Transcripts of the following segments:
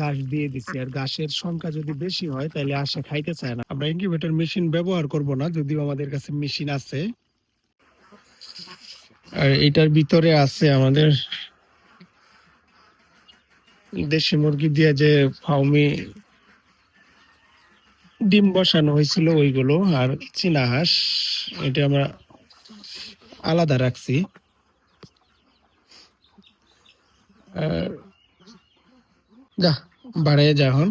ঘাস দিয়ে দিছি। আর ঘাসের সংখ্যা যদি বেশি হয়, তাহলে আসে খাইতে চায় না। আমরা ইনকিউবেটর মেশিন ব্যবহার করব না, যদিও আমাদের কাছে মেশিন আছে। আর এটার ভিতরে আছে আমাদের দেশি মুরগি দিয়ে যে ফাউমি ডিম বসানো হয়েছিল, ওইগুলো আর চীনা হাঁস, এটা আমরা আলাদা রাখছি। আর যা, বাড়ায় যা এখন।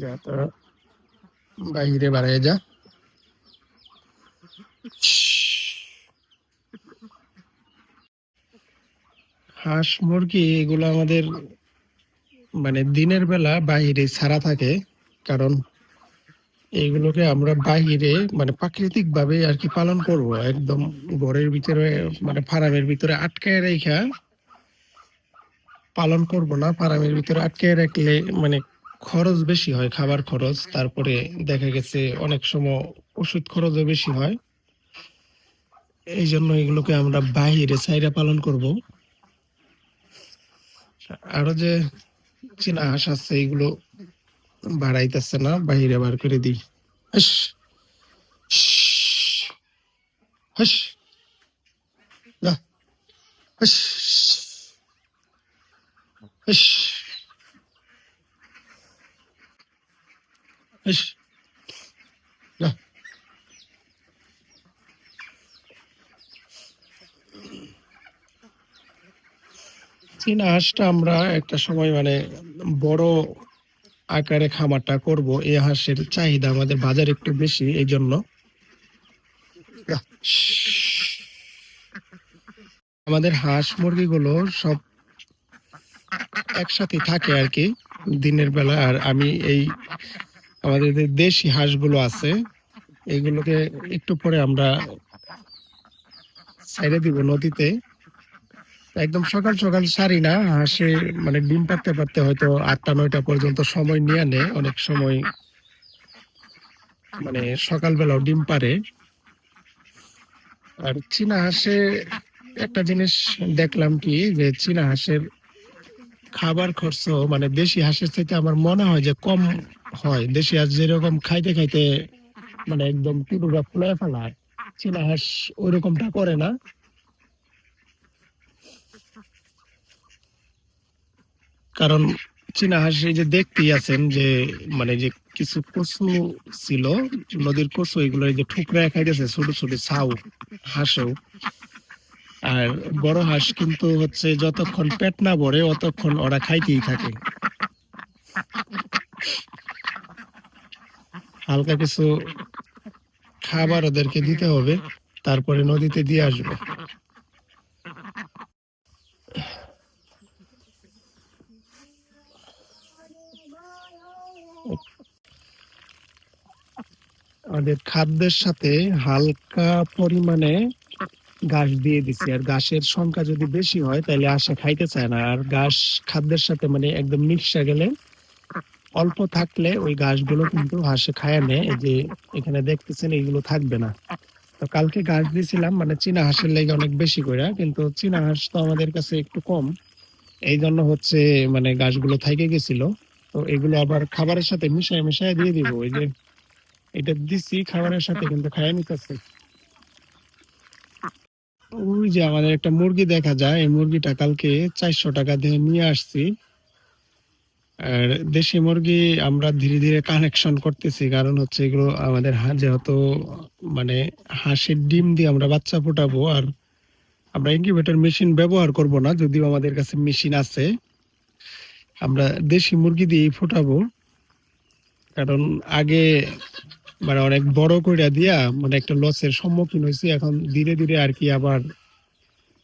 যা তোরা বাহিরে যা। হাঁস, মুরগি, এগুলো আমাদের মানে দিনের বেলা বাহিরে ছাড়া থাকে, কারণ এইগুলোকে আমরা বাহিরে মানে প্রাকৃতিক ভাবে আর কি পালন করব। একদম ঘরের ভিতরে মানে ফার্মের ভিতরে আটকায় রেখা পালন করব না। ফার্মের ভিতরে আটকায় রাখলে মানে খরচ বেশি হয়, খাবার খরচ। তারপরে দেখা গেছে অনেক সময় ওষুধ খরচও বেশি হয়। এই জন্য এগুলোকে আমরা বাহিরে চাইরা পালন করব। আরও যে চীনা হাঁস আছে, এগুলো বাড়াইতেছে না বাহিরে বার করে দিই। হাস হাস চীনা হাঁসটা আমরা একটা সময় মানে বড় আকারে খামারটা করব এই হাঁসের চাহিদা আমাদের বাজারে একটু বেশি এই জন্য আমাদের হাঁস মুরগিগুলো সব একসাথে থাকে আর কি, দিনের বেলা। আর আমি এই আমাদের যে দেশি হাঁসগুলো আছে, এগুলোকে একটু পরে আমরা সাইডে দিব নদীতে। একদম সকাল সকাল সারি না, হাঁসে মানে ডিম পারতে পারতে হয়তো আটটা, নয়টা পর্যন্ত সময় নিয়ে নেয়, অনেক সময় মানে সকালবেলাও ডিম পারে আর চীনা হাঁসে একটা জিনিস দেখলাম কি, যে চীনা হাঁসের খাবার খরচ মানে দেশি হাঁসের থেকে আমার মনে হয় যে কম হয়। দেশি হাঁস যেরকম খাইতে খাইতে মানে একদম ফুলে ফেলায় চীনা হাঁস ওই রকমটা করে না। কারণ চীনা হাঁস যে দেখতেই আছেন যে মানে যে কিছু কচু ছিল, নদীর কচু, এগুলো যে ঠুকরা খাইতেছে, ছোট ছোট ছাউ হাঁসেও। আর বড় হাঁস কিন্তু হচ্ছে যতক্ষণ পেট না ভরে, অতক্ষণ ওরা খাইতেই থাকে। হালকা কিছু খাবার ওদেরকে দিতে হবে, তারপরে নদীতে দিয়ে আসবে। আমাদের খাদ্যের সাথে হালকা পরিমাণে ঘাস দিয়ে দিছি। আর ঘাসের সংখ্যা যদি বেশি হয়, তাহলে আসে খাইতে চায় না। আর ঘাস খাদ্যের সাথে মানে একদম মিক্সা গেলে অল্প থাকলে ওই ঘাসগুলো কিন্তু হাঁসে খায় নেয় এই যে এখানে দেখতেছেন, এইগুলো থাকবে না। তো কালকে ঘাস দিয়েছিলাম মানে চীনা হাঁসের লেগে অনেক বেশি করে কিন্তু চীনা হাঁস তো আমাদের কাছে একটু কম। এই জন্য হচ্ছে মানে ঘাসগুলো থেকে গেছিল। তো এগুলো আবার খাবারের সাথে মিশায় মিশায় দিয়ে দিব। ওই যে এটা দিছি খাবারের সাথে, কিন্তু খাইয়ে নিতেছে। ওই যে আমাদের একটা মুরগি দেখা যায়, এই মুরগিটা কালকে চারশো টাকা দিয়ে নিয়ে আসছি। আর দেশি মুরগি আমরা ধীরে ধীরে কানেকশন করতেছি, কারণ হচ্ছে এগুলো আমাদের যেহেতু মানে হাঁসের ডিম দিয়ে আমরা বাচ্চা ফোটাবো, আর আমরা ইনকিউবেটর মেশিন ব্যবহার করব না, যদিও আমাদের কাছে মেশিন আছে। আমরা দেশি মুরগি দিয়েই ফোটাবো, কারণ আগে মানে অনেক বড় করে দিয়া মানে একটা লসের সম্মুখীন হয়েছি এখন ধীরে ধীরে আর কি আবার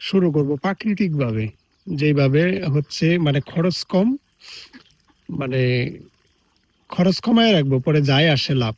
শুরু করব প্রাকৃতিক ভাবে যেভাবে হচ্ছে মানে খরচ কম মানে খরচ কমায় রাখব, পরে যায় আসে লাভ।